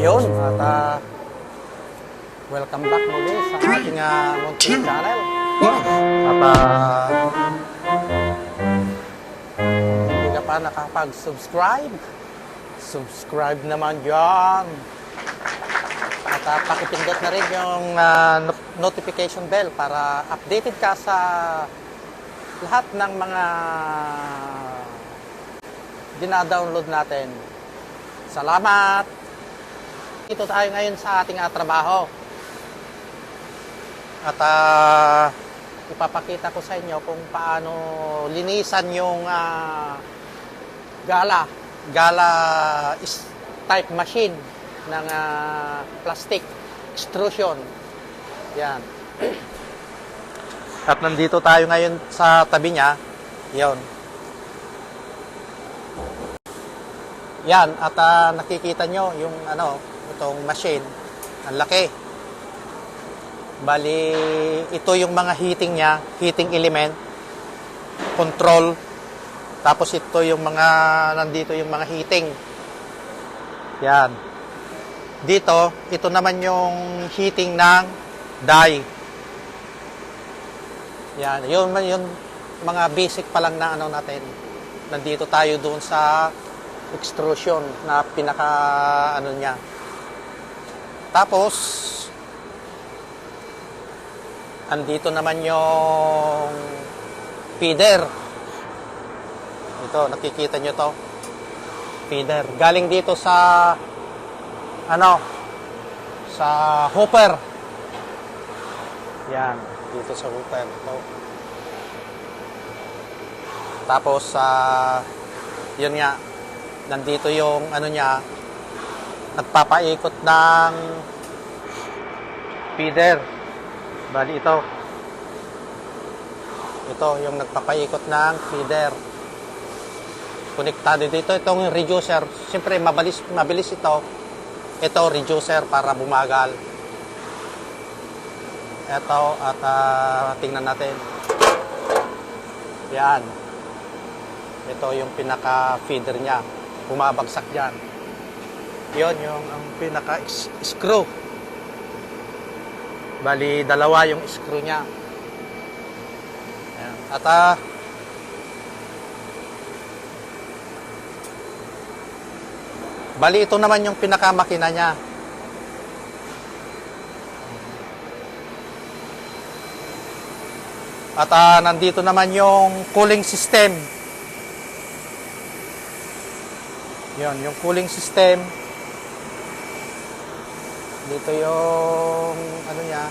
Yun, at ah, welcome back muli sa ating uh, Monty channel. At ah, hindi ka pa nakapag-subscribe, subscribe naman dyan. At uh, pakipindot na rin yung ah, no- notification bell para updated ka sa lahat ng mga dinadownload natin. Salamat! Dito tayo ngayon sa ating ah, trabaho. At ah, ipapakita ko sa inyo kung paano linisan yung ah, gala. Gala is type machine ng ah, plastic extrusion. Yan. At nandito tayo ngayon sa tabi niya. Yon. Yan, at ah, nakikita nyo yung ano, itong machine. Ang laki. Bali, ito yung mga heating niya, heating element, control. Tapos ito yung mga, nandito yung mga heating. Yan. Dito, ito naman yung heating ng die. Yan, yun, yun mga basic pa lang na ano natin. Nandito tayo doon sa extrusion na pinaka ano niya. Tapos andito naman yung feeder. Ito, nakikita nyo to. Feeder. Galing dito sa ano sa hopper. Yan, dito sa hopper. Ito. Tapos sa yun nga, nandito yung ano niya, nagpapaikot ng feeder. Bali ito. Ito yung nagpapaikot ng feeder. Konektado dito itong reducer. Siyempre mabilis mabilis ito. Ito reducer para bumagal. Ito at ah, tingnan natin. Yan. Ito yung pinaka feeder niya bumabagsak dyan. Yun, yung ang pinaka s- screw. Bali, dalawa yung screw niya. Ayan. At ah, bali, ito naman yung pinaka makina niya. At ah, nandito naman yung cooling system. Yun, yung cooling system. Dito yung ano niya,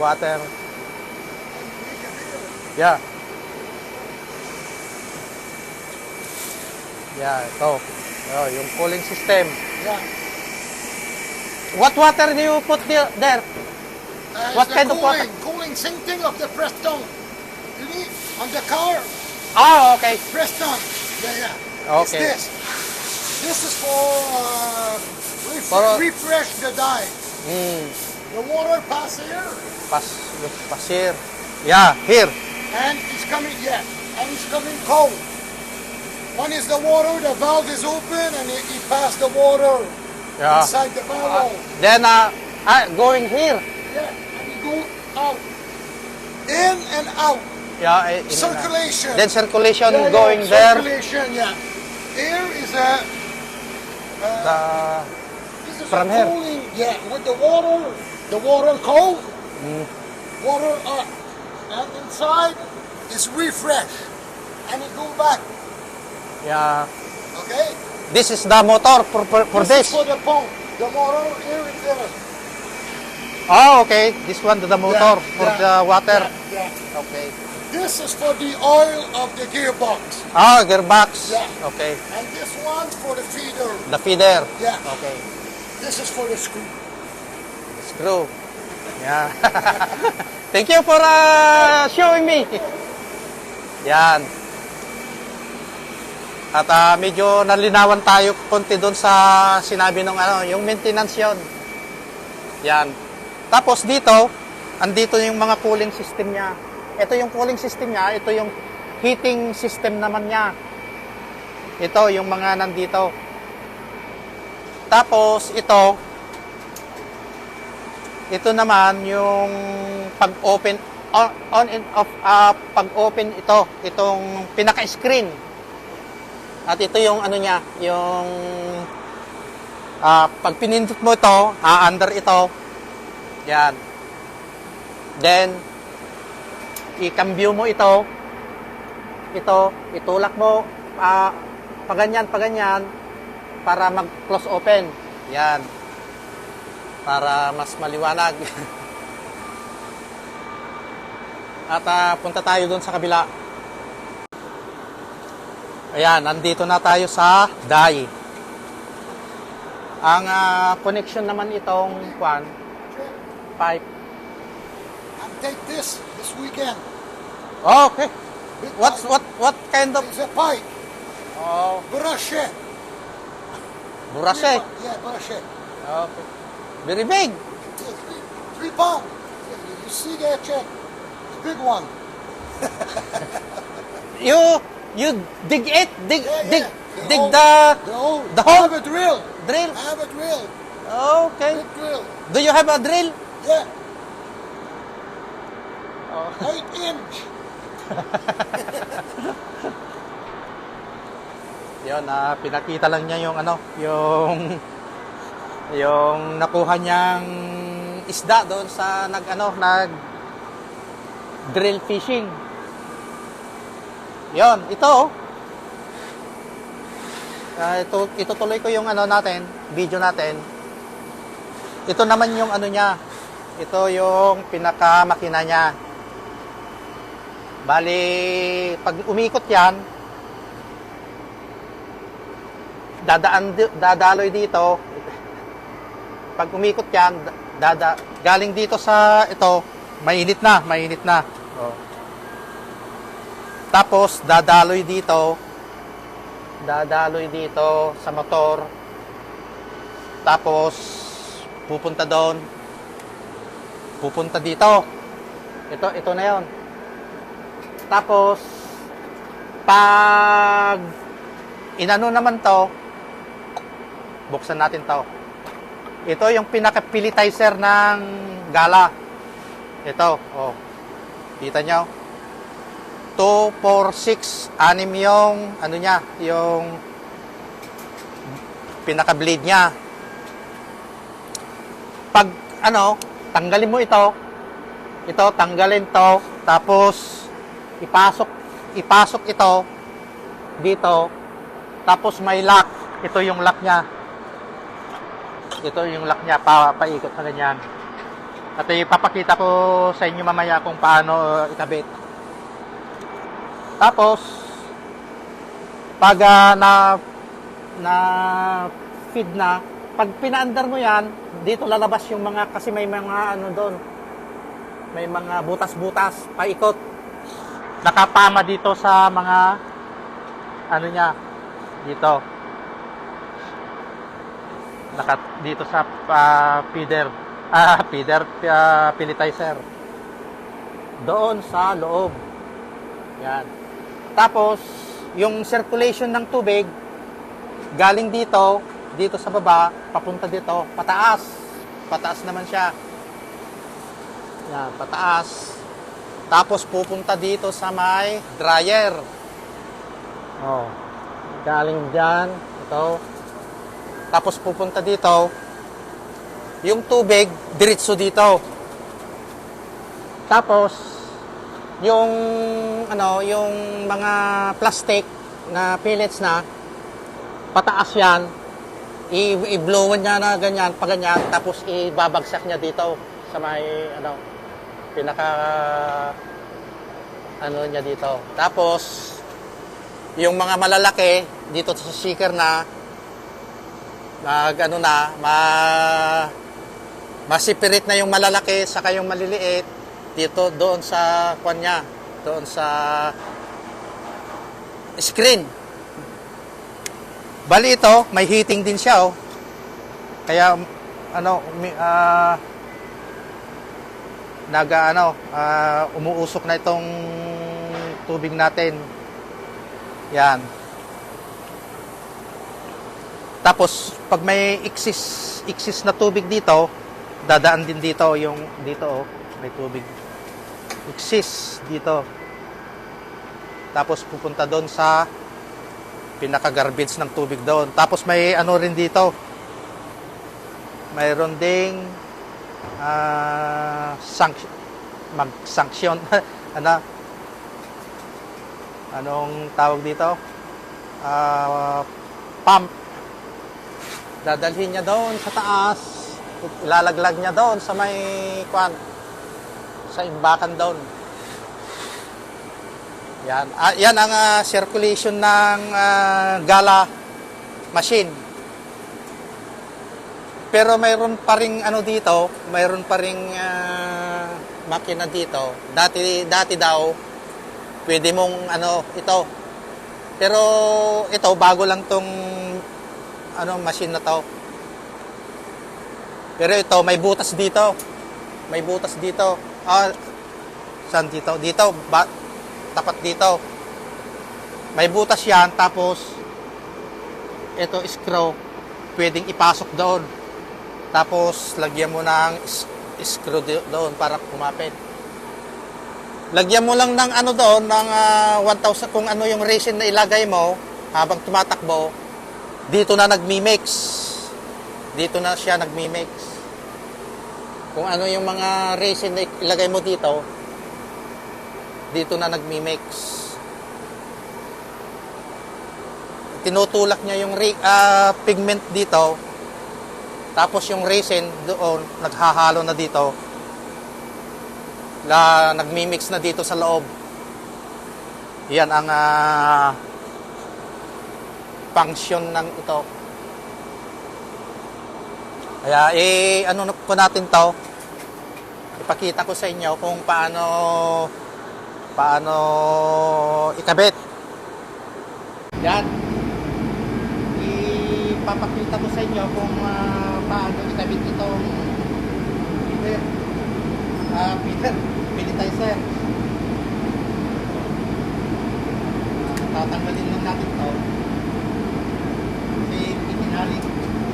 water. Yeah. Yeah, ito. Oh, yung cooling system. Yeah. What water do you put there? Uh, What kind the of water? cooling, Cooling, same thing of the press down. You need on the car, Oh, okay. press down. Yeah, yeah. Okay. It's this. This is for uh, ref- For- refresh the dye. Hmm. The water pass here, Pas, yung pasir. Yeah, here. and it's coming. Yeah, and it's coming cold. One is the water. The valve is open, and it, it pass the water Yeah. inside the valve. Then, uh, ah, going here. yeah, and it go out, in and out. Yeah, eh, in- Circulation. Then circulation Yeah, yeah, going there. Circulation, yeah. Here is a. Uh, this is from here. cooling, yeah, with the water, the water cold, Mm. water up, and inside is refresh, and it go back. yeah. Okay. This is the motor for, for, for this, this. is for the pump. The motor here is there. Oh, okay. This one, the motor Yeah, for yeah, the water. Yeah, yeah. Okay. This is for the oil of the gearbox, Ah, gearbox. Yeah. Okay. and this one's for the feeder. The feeder. Yeah. Okay. This is for the screw. Screw. Yeah. Thank you for uh, showing me. Yan. At ah, medyo nalinawan tayo konti doon sa sinabi ng ano, yung maintenance yon. Yan. Tapos dito, andito yung mga cooling system niya. Ito yung cooling system niya, ito yung heating system naman niya. Ito, yung mga nandito. Tapos, ito, ito naman yung pag-open, on, on and off, ah, pag-open ito, itong pinaka-screen. At ito yung ano niya, yung ah, pag pinindot mo ito, a-under ito. Yan. Then, i-cambio mo ito. Ito, itulak mo, ah, paganyan, paganyan, para mag-close open. Yan. Para mas maliwanag. At ah, punta tayo doon sa kabila. Ayan, nandito na tayo sa DAI. Ang ah, connection naman itong kwan, pipe. Take this this weekend. Okay. Big What's what what kind of It's a pipe. Oh, Brashe. burase. Yeah, brashe. Okay. Very big. Three, pound. You, see that check? Big one. You you dig it, dig Yeah, dig yeah. dig hole- the the hole. the I hole? have a drill. drill. I have a drill. Okay. Big drill. Do you have a drill? Yeah, Oh. eight inch. Yun, ah, pinakita lang niya yung ano, yung yung nakuha niyang isda doon sa nag ano, nag drill fishing. Yon, ito oh. Ah, ito itutuloy ko yung ano natin, video natin. Ito naman yung ano niya. Ito yung pinakamakina niya. Bali, pag umikot yan, dadaan dadaloy dito. Pag umikot yan dada galing dito sa ito mainit na mainit na. Oh. tapos dadaloy dito dadaloy dito sa motor. Tapos pupunta doon. Pupunta dito. Ito ito na yon tapos pag inano naman to buksan natin to. Ito yung pinaka-pilitizer ng gala. Ito, oh. Kita nyo? 2, 4, 6, anim yung, ano niya, yung pinaka-blade niya. Pag, ano, tanggalin mo ito, ito, tanggalin to, tapos, ipasok, ipasok ito, dito, tapos may lock, ito yung lock niya, ito yung lock niya, pa, paikot na ganyan. At ipapakita ko sa inyo mamaya kung paano ikabit. Tapos, pag ah, na, na feed na, pag pinaandar mo yan, dito lalabas yung mga, kasi may mga ano doon, may mga butas-butas, paikot. Nakapama dito sa mga, ano niya, dito. Naka dito sa ah, feeder. Ah feeder ah, pelletizer. Doon sa loob. Yan. Tapos yung circulation ng tubig galing dito dito sa baba papunta dito pataas. Pataas naman siya. Yan pataas tapos pupunta dito sa may dryer. Oh galing diyan ito. Tapos pupunta dito, yung tubig, diretso dito. Tapos, yung, ano, yung mga plastic na pellets na, pataas yan, i-blowan niya na ganyan, pa ganyan, tapos ibabagsak niya dito sa may, ano, pinaka, ano niya dito. Tapos, yung mga malalaki, dito sa shaker na, nag ano na, ma masipirit na yung malalaki saka yung maliliit dito doon sa kwan niya, doon sa screen. Bali ito, may heating din siya oh. Kaya ano, umi, naga ano, ah, umuusok na itong tubig natin. Yan. Tapos, pag may iksis, iksis na tubig dito, dadaan din dito yung dito oh, may tubig. Iksis dito. Tapos pupunta doon sa pinaka-garbage ng tubig doon. Tapos may ano rin dito. Mayroon ding ah sanction mag-sanction. Ano? Anong tawag dito? Ah, pump. Dadalhin niya doon sa taas. Ilalaglag niya doon sa may kwan sa imbakan doon. Yan. Ah, yan ang ah, circulation ng ah, gala machine pero mayroon pa ring ano dito mayroon pa ring ah, makina dito dati dati daw pwede mong ano ito pero ito bago lang tong ano machine na to. Pero ito may butas dito. May butas dito. Ah, saan dito? Dito ba, tapat dito. May butas 'yan tapos ito screw pwedeng ipasok doon. Tapos lagyan mo ng screw doon para kumapit. Lagyan mo lang ng ano doon, ng ah, 1,000, kung ano yung resin na ilagay mo habang tumatakbo, dito na nagmi-mix. Dito na siya nagmi-mix. Kung ano yung mga resin na ilagay mo dito, dito na nagmi-mix. Tinutulak niya yung ah, pigment dito, tapos yung resin doon, naghahalo na dito, na nagmi-mix na dito sa loob. Yan ang ah, function ng ito. Kaya eh ano ko natin to. Ipakita ko sa inyo kung paano paano ikabit. Yan. Ipapakita ko sa inyo kung ah, paano ikabit itong Peter. Ah, Peter, Pilitizer. Tatanggalin lang natin to. Kasi itinali,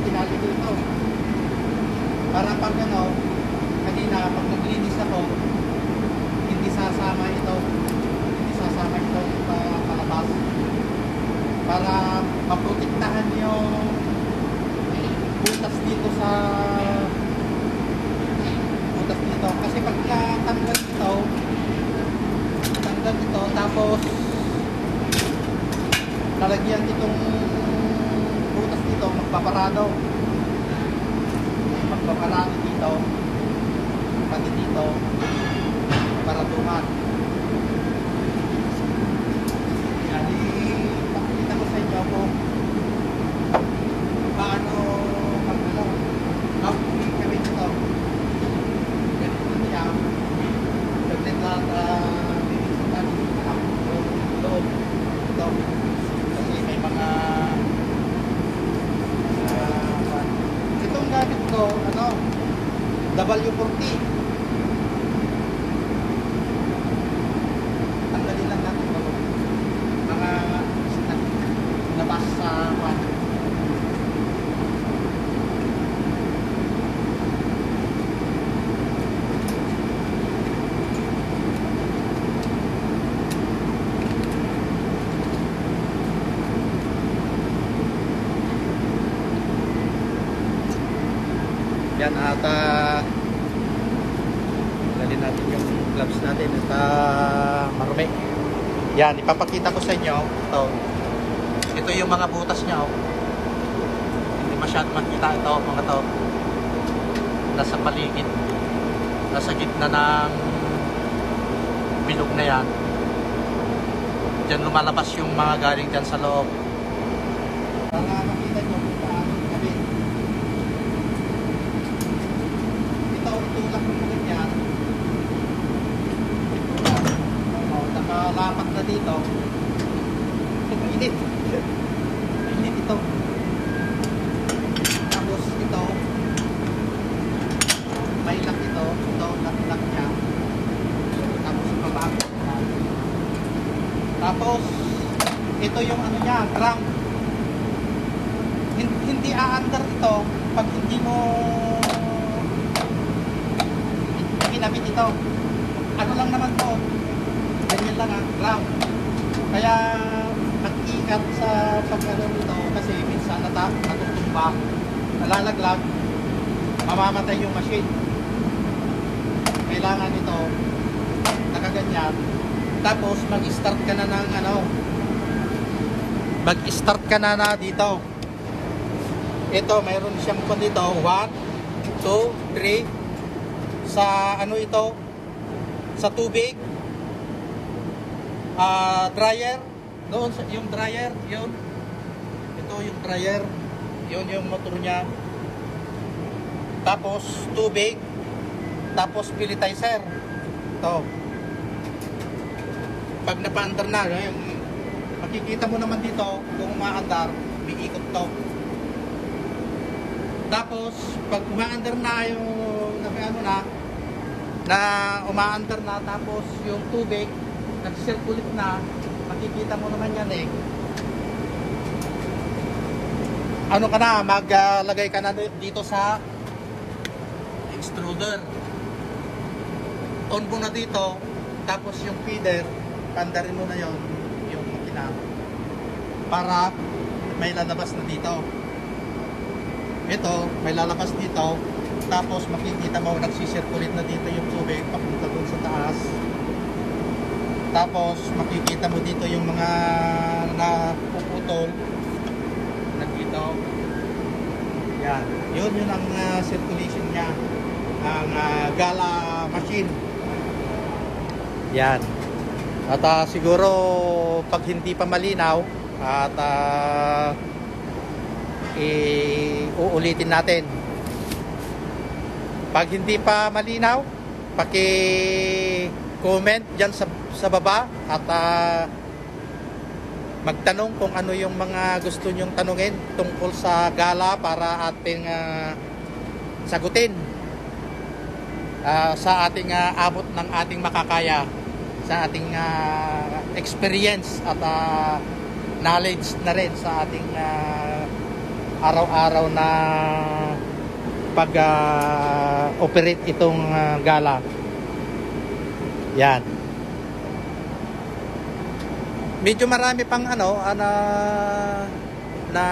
itinali ko ito. Para pag ano, kanina pag naglinis ako, hindi sasama ito. Hindi sasama ito pa palabas. Para maprotektahan yung butas dito sa butas dito. Kasi pag ah, tanggal ito, tanggal ito, tapos lalagyan itong butas dito, magpaparado. Magpaparado dito, pati dito, paraduhan. Yan, ipakita ko sa inyo kung paano pag ano, how kami ito. Ganito na siya. Saglit lang, ah, bibigyan natin. Loob. Ito. Kasi may mga ah, itong gamit ko, ano, W40. Tanggalin lang natin ito. Mga nabas sa kwan. Yan at uh, Lalin natin yung gloves natin at uh, marumi. Yan, ipapakita ko sa inyo. Ito. Ito yung mga butas niya. Oh. Hindi masyado makita ito, mga to. Nasa paligid. Nasa gitna ng bilog na yan. Diyan lumalabas yung mga galing dyan sa loob. Para makita nyo kung paano gabi. ito, itulak mo ulit yan. Itulak. O, nakalapat na dito. Init. Init ito. Tapos ito, may lock ito. Ito, lock-lock niya. Tapos babago. Tapos, ito yung ano niya. Hin- Hindi aandar ito pag hindi mo ginamit ito. Ano lang naman to, lang ang ground. Kaya mag-ingat sa pag-ano nito kasi minsan nata natutumba, nalalaglag, mamamatay yung machine. Kailangan ito nakaganyan. Tapos mag-start ka na ng ano, mag-start ka na na dito. Ito, mayroon siyang pa dito. 1, 2, 3. Sa ano ito? Sa tubig. Ah, dryer. Doon sa yung dryer, yun. Ito yung dryer. Yun yung motor niya. Tapos tubig. Tapos puritizer. Ito. Pag napaandar na, yung makikita mo naman dito kung umaandar, may ikot to. Tapos, pag umaandar na yung, na, ano na, na umaandar na, tapos yung tubig, nag-circulate na, makikita mo naman yan eh. Ano ka na, maglagay ka na dito sa extruder. On mo na dito, tapos yung feeder, pandarin mo na yon yung makina para may lalabas na dito. Ito, may lalabas dito, tapos makikita mo nagsisirculate na dito yung tubig papunta dun sa taas. Tapos makikita mo dito yung mga napuputol na dito. Yan. Yun yun ang ah, circulation niya. Ang ah, gala machine. Yan. At ah, siguro pag hindi pa malinaw at ah, i-uulitin natin. Pag hindi pa malinaw, paki-comment diyan sa sa baba at ah, magtanong kung ano yung mga gusto nyong tanungin tungkol sa gala para ating ah, sagutin Ah, sa ating ah, abot ng ating makakaya sa ating ah, experience at ah, knowledge na rin sa ating ah, araw-araw na pag ah, operate itong ah, gala. Yan. Medyo marami pang ano ana na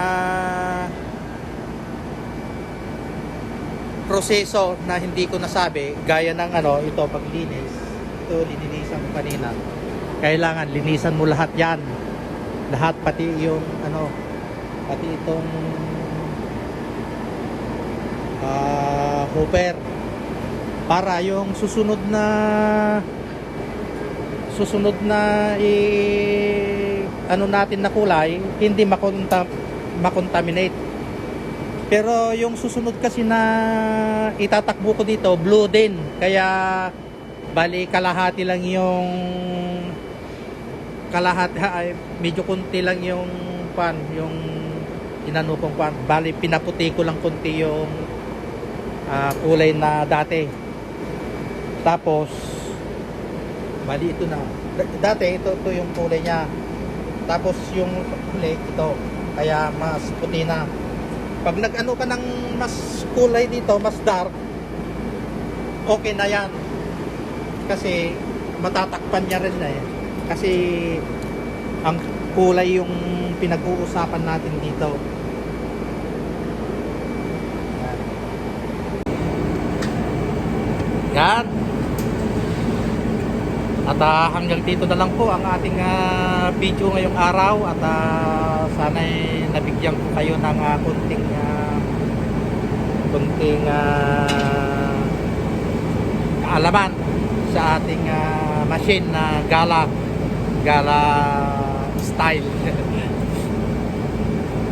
proseso na hindi ko nasabi. Gaya ng ano ito paglinis ito lininisan ko kanina. Kailangan linisan mo lahat yan. Lahat pati yung ano pati itong ah hopper. Para yung susunod na susunod na i ano natin na kulay hindi makonta makontaminate. Pero yung susunod kasi na itatakbo ko dito blue din. Kaya bali kalahati lang yung kalahati ay medyo konti lang yung pan yung inano kong pan bali pinaputi ko lang konti yung ah, kulay na dati. Tapos bali ito na. Dati ito, ito yung kulay niya. Tapos yung kulay ito. Kaya mas puti na. Pag nag-ano ka ng mas kulay dito mas dark okay na yan. Kasi matatakpan niya rin na eh. Kasi ang kulay yung pinag-uusapan natin dito. Yan at ah, hanggang dito na lang po ang ating ah, video ngayong araw. At uh, sana nabigyan ko kayo ng ah, kunting ah, kunting ah, kaalaman sa ating ah, machine na gala gala style.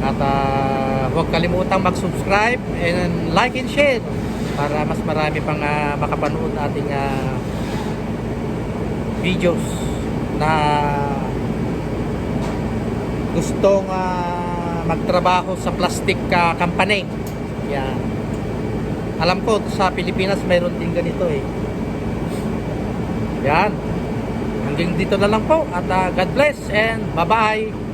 At ah, huwag kalimutang mag-subscribe and like and share para mas marami pang ah, makapanood ating ah, videos na gustong ah, magtrabaho sa plastic ah, company. Yan. Alam ko sa Pilipinas mayroon din ganito eh. Yan. Hanggang dito na lang po at ah, God bless and bye-bye.